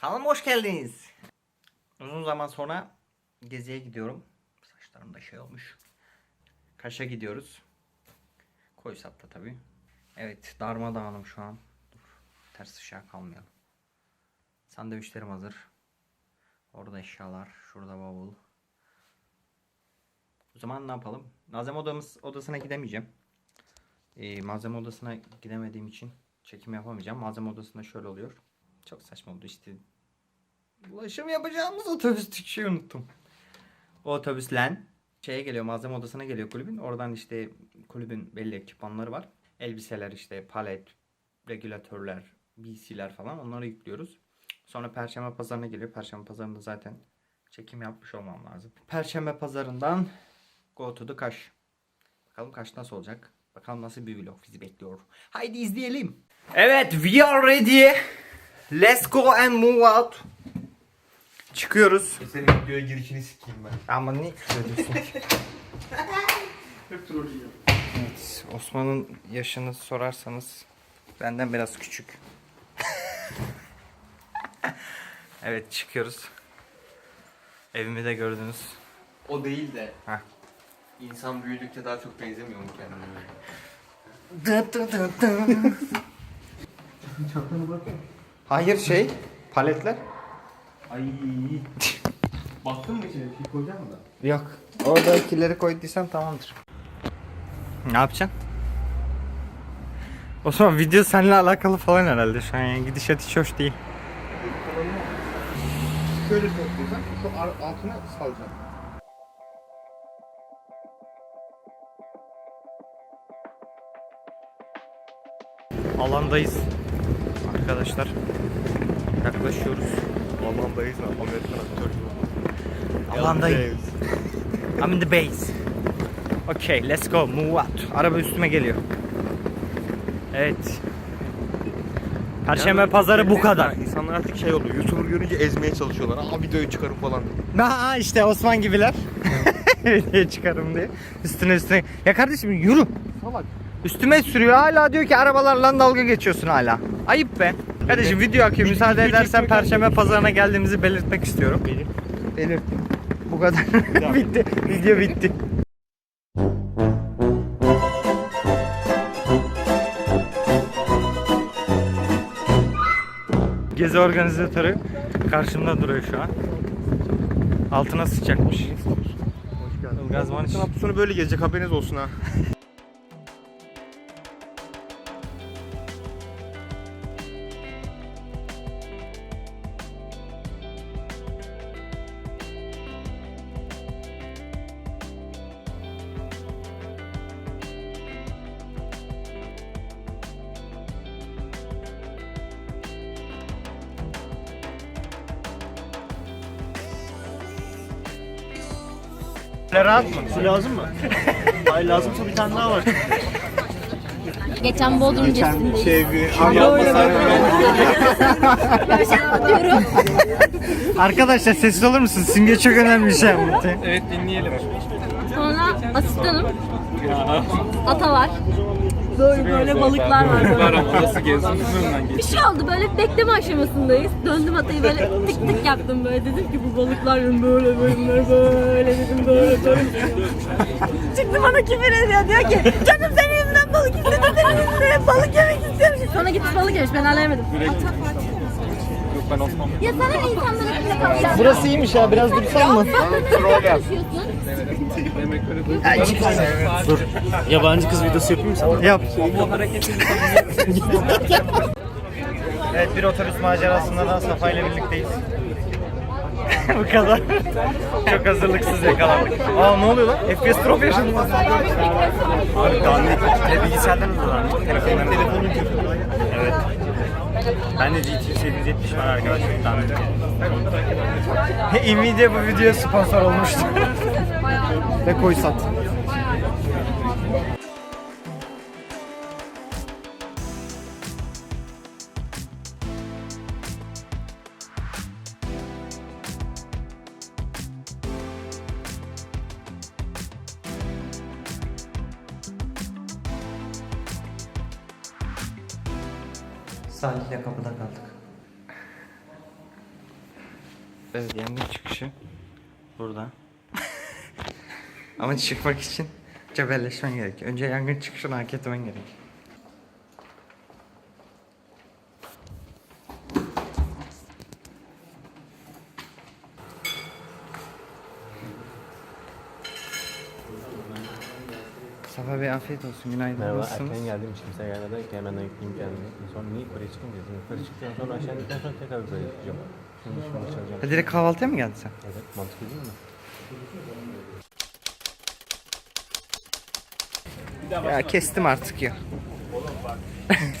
Kanalıma hoş geldiniz. Uzun zaman sonra geziye gidiyorum. Saçlarım da şey olmuş. Kaş'a gidiyoruz. Koysat'ta tabii. Evet darmadağınım şu an. Dur ters ışığa kalmayalım. Sandviçlerim hazır. Orada eşyalar. Şurada bavul. O zaman ne yapalım? Malzeme odamız, odasına gidemeyeceğim. Ee, malzeme odasına gidemediğim için çekim yapamayacağım. Malzeme odasında şöyle oluyor. Çok saçma oldu işte. Ulaşım yapacağımız otobüs şey unuttum. O otobüslen şeye geliyor malzeme odasına geliyor kulübün. Oradan işte kulübün belli ekipmanları var. Elbiseler işte palet, regülatörler, BC'ler falan onları yüklüyoruz. Sonra Perşembe pazarına geliyor. Perşembe pazarında zaten çekim yapmış olmam lazım. Perşembe pazarından go to the Kaş. Bakalım Kaş nasıl olacak? Bakalım nasıl bir vlog bizi bekliyor. Haydi izleyelim. Evet we are ready. Let's go and move out. Çıkıyoruz. Senin videoya girişini sikeyim ben. Ama niye küfür ediyorsun? Hep troll yiyor. evet, Osman'ın yaşını sorarsanız benden biraz küçük. evet çıkıyoruz. Evimi de gördünüz. O değil de Heh. insan büyüdükçe daha çok benzemiyor mu kendine? Dı dı dı dı. Hayır şey paletler. Ay. Baktın mı içine? Bir şey koyacak mı da? Yok. Oradakileri koyduysan tamamdır. Ne yapacaksın? Osman video seninle alakalı falan herhalde şu an yani gidişat hiç hoş değil. Şöyle toplayacağım. Şu altına salacağım. Alandayız. Arkadaşlar. Yaklaşıyoruz. Alandayız lan. Amerikan aktörü. Alandayız. I'm in the base. Okay, let's go. Move out. Araba üstüme geliyor. Evet. Perşembe pazarı bu kadar. İnsanlar artık şey oluyor. YouTuber görünce ezmeye çalışıyorlar. Aa videoyu çıkarın falan. Ha işte Osman gibiler. Video çıkarım diye. Üstüne üstüne. Ya kardeşim yürü. Salak. Üstüme sürüyor hala diyor ki arabalarla dalga geçiyorsun hala. Ayıp be. Kardeşim video akıyor. Müsaade edersen Perşembe pazarına geldiğimizi belirtmek istiyorum. Belirt. Bu kadar. bitti. Video bitti. Gezi organizatörü karşımda duruyor şu an. Altına sıçacakmış. Hoş geldin. Ilgaz Maniş. Hafta sonu böyle gezecek haberiniz olsun ha. Rahat mı? Su lazım mı? Hayır lazımsa bir tane daha var. Geçen Bodrum gezindeyiz. Şey bir Ben şey anlatıyorum. Arkadaşlar sessiz olur musun? Simge çok önemli bir şey anlatıyor. Sonra asistanım. Ata var. Böyle böyle balıklar var. Böyle. Nasıl gezdiniz önünden Bir şey oldu böyle bekleme aşamasındayız. Döndüm atayı böyle tık tık yaptım böyle dedim ki bu balıklar böyle böyle böyle böyle dedim böyle böyle. Çıktı bana küfür ediyor diyor ki canım senin yüzünden balık istedim senin yüzünden balık yemek istiyorum. Sonra gitmiş balık yemiş ben alemedim. Yok ben Osman Ya sana ne insanların bize kalacak? Burası iyiymiş ya biraz dursan mı? demek öyle değil. Yabancı kız videosu yapayım mı sana? Yap. Bu hareketini Evet bir otobüs macerasında da Safa ile birlikteyiz. Bu kadar. Çok hazırlıksız yakalandık. Aa ne oluyor lan? FPS drop yaşadım. Abi dandik. Tele bilgisayardan hızlı Telefondan telefonun Evet. Ben de GT 770 var arkadaşlar. Nvidia bu videoya sponsor olmuştu. Ve koy sat. Salih'le kapıda kaldık. Evet yangın çıkışı burada. Ama çıkmak için cebelleşmen gerek. Önce yangın çıkışını hak etmen gerek. Safa Bey afiyet olsun. Günaydın. Merhaba, Nasılsınız? erken geldiğim için kimse gelmedi. Hemen yükleyeyim kendimi. Sonra niye yukarı çıkayım dedim. Yukarı çıktıktan sonra aşağı indikten sonra tekrar yukarı çıkacağım. Şimdi şimdi çalacağım. Ha, direkt kahvaltıya mı geldin sen? Evet, mantıklı değil mi? Ya kestim artık ya.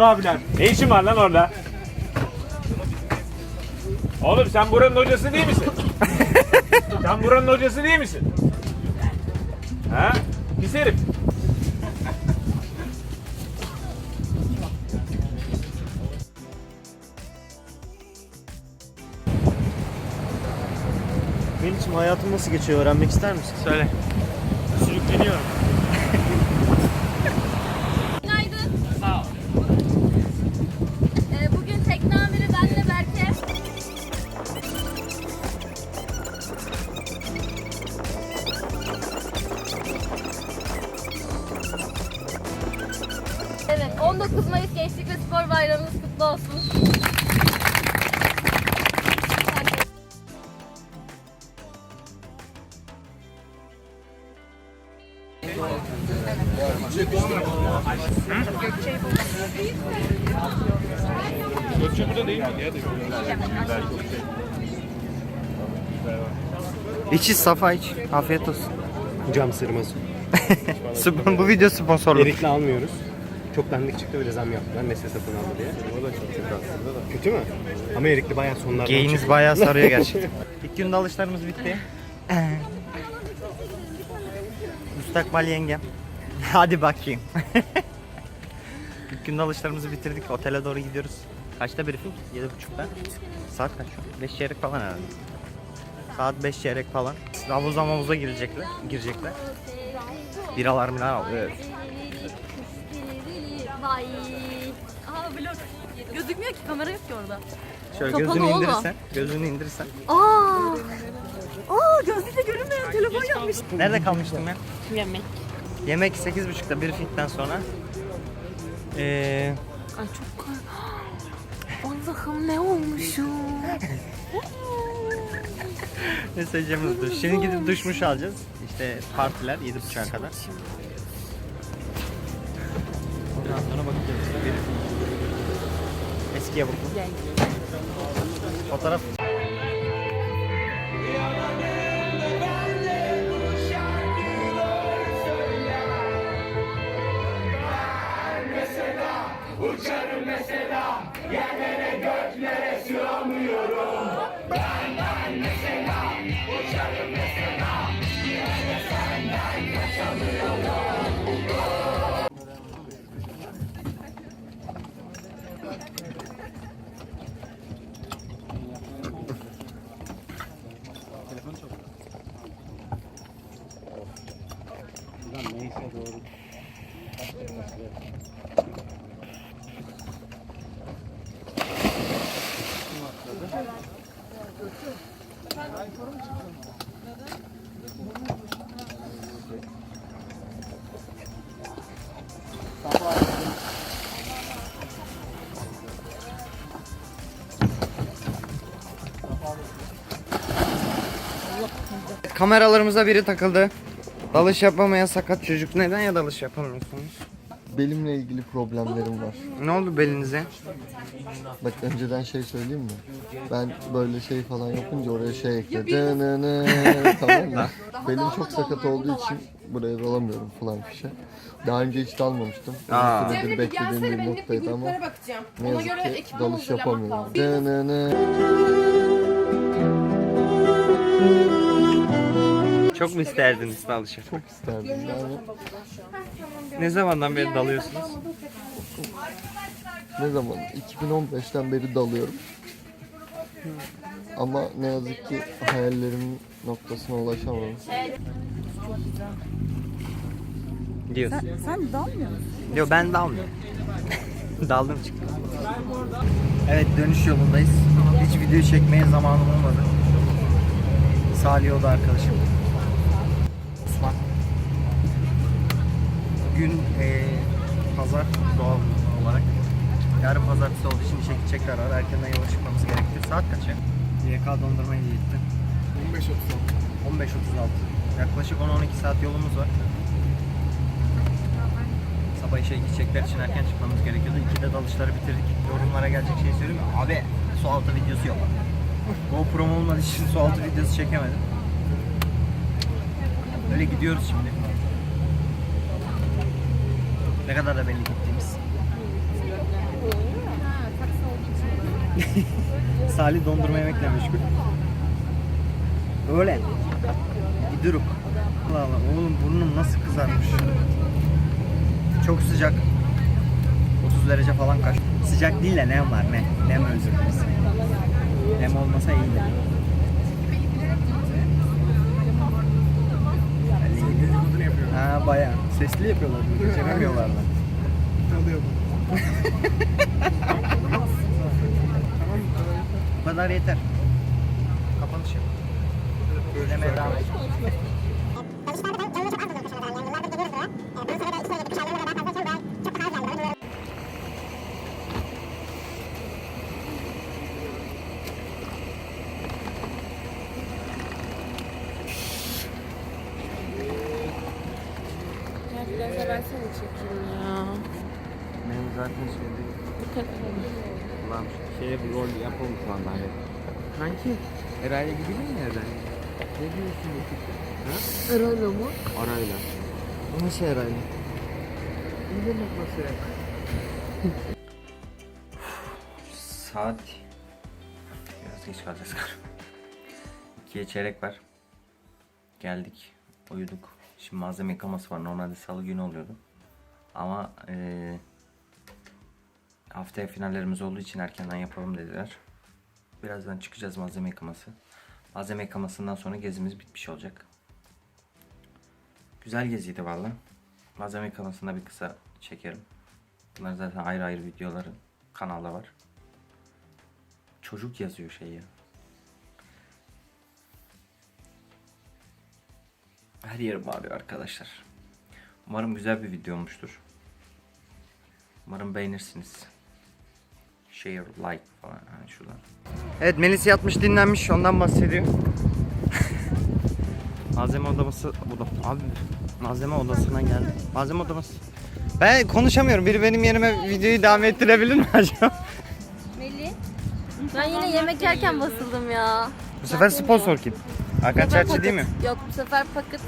abiler. Ne işin var lan orada? Oğlum sen buranın hocası değil misin? sen buranın hocası değil misin? Ha? Pis herif. Benim hayatım nasıl geçiyor öğrenmek ister misin? Söyle. Sürükleniyorum. 29 Mayıs Gençlik ve Spor Bayramınız kutlu olsun. Gökçe burada değil mi? İçi safa iç. Afiyet olsun. Cam sırması. bu video sponsorluk. Erikli almıyoruz. Çok dandik çıktı öyle zam yaptılar. Nesle satın aldı diye. O da çok kötü aslında da. Kötü mü? Ama erikli bayağı sonlardan Geyiniz bayağı sarıyor gerçekten. İlk günde alışlarımız bitti. Müstakbel yengem. Hadi bakayım. İlk günde alışlarımızı bitirdik. Otele doğru gidiyoruz. Kaçta briefing? Yedi buçukta. Saat kaç şu an? Beş çeyrek falan herhalde. Saat beş çeyrek falan. Havuza mavuza girecekler. Girecekler. Biralar miralar alıyor. Vay. Aha vlog. Gözükmüyor ki kamera yok ki orada. Şöyle Kapalı gözünü oğlum. indirirsen. Gözünü indirirsen. Aa! Aa gözlükle görünmeyen telefon yapmış. Nerede kalmıştım ben? Yemek. Yemek 8.30'da briefingden sonra. Ee, Ay çok kar. Allah'ım ne olmuşum. ne söyleyeceğimiz duş. Şimdi gidip duşmuş alacağız. İşte partiler 7.30'a kadar. Bakın. Fotoğraf. Kameralarımıza biri takıldı. Dalış yapamayan sakat çocuk. Neden ya dalış yapamıyorsunuz? belimle ilgili problemlerim var. Ne oldu belinize? Bak önceden şey söyleyeyim mi? Ben böyle şey falan yapınca oraya şey ekle. Dınını, tamam mı? Belim çok sakat olduğu için buraya dalamıyorum falan fişe. Daha önce hiç dalmamıştım. Aa. Uzun süredir beklediğim bir noktaydı ama bakacağım. ne yazık ki dalış yapamıyorum. Dınını. Çok mu isterdiniz dalışı? Çok isterdim yani. Ne zamandan beri dalıyorsunuz? Ne zaman? 2015'ten beri dalıyorum. Ama ne yazık ki hayallerimin noktasına ulaşamadım. Diyorsun. Sen, sen dalmıyor musun? Yok ben dalmıyorum. Daldım çıktım. Evet dönüş yolundayız. Hiç video çekmeye zamanım olmadı. Salih o da arkadaşım. Bugün eee pazar doğal olarak. Yarın pazartesi olduğu için işe gidecekler var. Erkenden yola çıkmamız gerekti. Saat kaç ya? YK dondurmayı yedim. 15.36. 15.36. Yaklaşık 10-12 saat yolumuz var. Sabah işe gidecekler için erken çıkmamız gerekiyordu. İkide dalışları bitirdik. Yorumlara gelecek şey söyleyeyim mi? Abi su altı videosu yok. GoPro'm olmadığı için su altı videosu çekemedim. Öyle gidiyoruz şimdi. Ne kadar da belli gittiğimiz. Salih dondurma yemekle meşgul. Öyle. Giduruk. Allah Allah oğlum burnum nasıl kızarmış. Çok sıcak. 30 derece falan kaç. Sıcak değil de nem var ne? Nem öldürmesi. Nem olmasa iyiydi. Ha baya. Sesli yapıyorlar. Çekemiyorlar da. Bu kadar yeter. Kapanış yap. Demeye devam et. Biraz da ben seni çekeyim ya. Benim zaten şeyde Ulan şeye şu anda hani. Kanki Eray'la gidelim mi Eray? Ne diyorsun bu Arayla mı? Arayla. Nasıl herhalde? Ne demek nasıl ya? Saat biraz geç kalacağız galiba. İkiye çeyrek var. Geldik, uyuduk. Şimdi malzeme yıkaması var. Normalde salı günü oluyordu. Ama eee haftaya finallerimiz olduğu için erkenden yapalım dediler. Birazdan çıkacağız malzeme yıkaması. Malzeme yıkamasından sonra gezimiz bitmiş olacak. Güzel geziydi valla. Malzeme yıkamasında bir kısa çekerim. Bunlar zaten ayrı ayrı videoları kanalda var. Çocuk yazıyor şey ya. Her yerim ağrıyor arkadaşlar. Umarım güzel bir video olmuştur. Umarım beğenirsiniz. Share, like falan yani şuradan. Evet Melis yatmış dinlenmiş ondan bahsediyor. malzeme odası bu da abi malzeme odasına geldi. Malzeme odası. Ben konuşamıyorum. Biri benim yerime videoyu devam ettirebilir mi acaba? Melih. Ben yine yemek yerken basıldım ya. Bu sefer sponsor kim? Hakan Çerçi değil mi? Yok bu sefer Pocket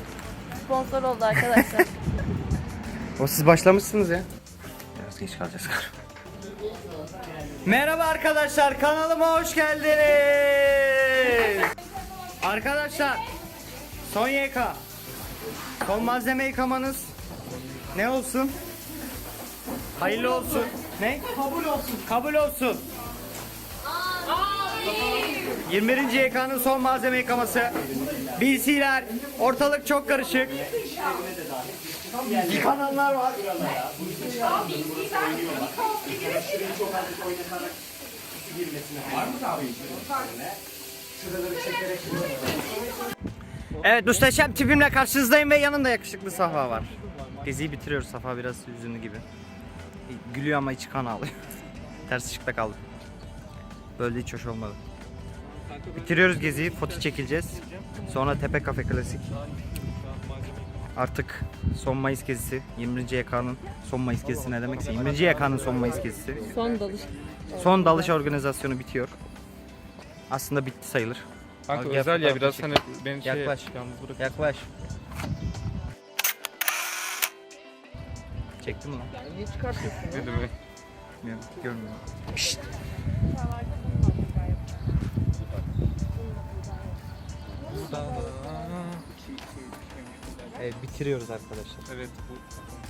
sponsor oldu arkadaşlar. O siz başlamışsınız ya. Biraz geç kalacağız galiba. Merhaba arkadaşlar kanalıma hoş geldiniz. Arkadaşlar son YK. Son malzeme yıkamanız ne olsun? Hayırlı olsun. Ne? Kabul olsun. Kabul olsun. 21. YK'nın son malzeme yıkaması. BC'ler. Ortalık çok karışık. Yıkananlar var. Evet muhteşem tipimle karşınızdayım ve yanında yakışıklı Safa var. Geziyi bitiriyoruz Safa biraz hüzünlü gibi. Gülüyor ama içi kan ağlıyor. Ters ışıkta kaldı. Böyle hiç hoş olmadı. Bitiriyoruz geziyi, foto çekileceğiz. Sonra Tepe Kafe Klasik. Artık son Mayıs gezisi 20. YK'nın son Mayıs gezisi ne demekse 20. YK'nın son Mayıs gezisi. Son dalış. Son dalış organizasyonu bitiyor. Aslında bitti sayılır. Kanka gel özel ya biraz hani beni şey Yaklaş. yalnız bırak. Yaklaş. Çektim mi lan? Ne demek? Bilmiyorum, görmüyorum. Evet, bitiriyoruz arkadaşlar. Evet bu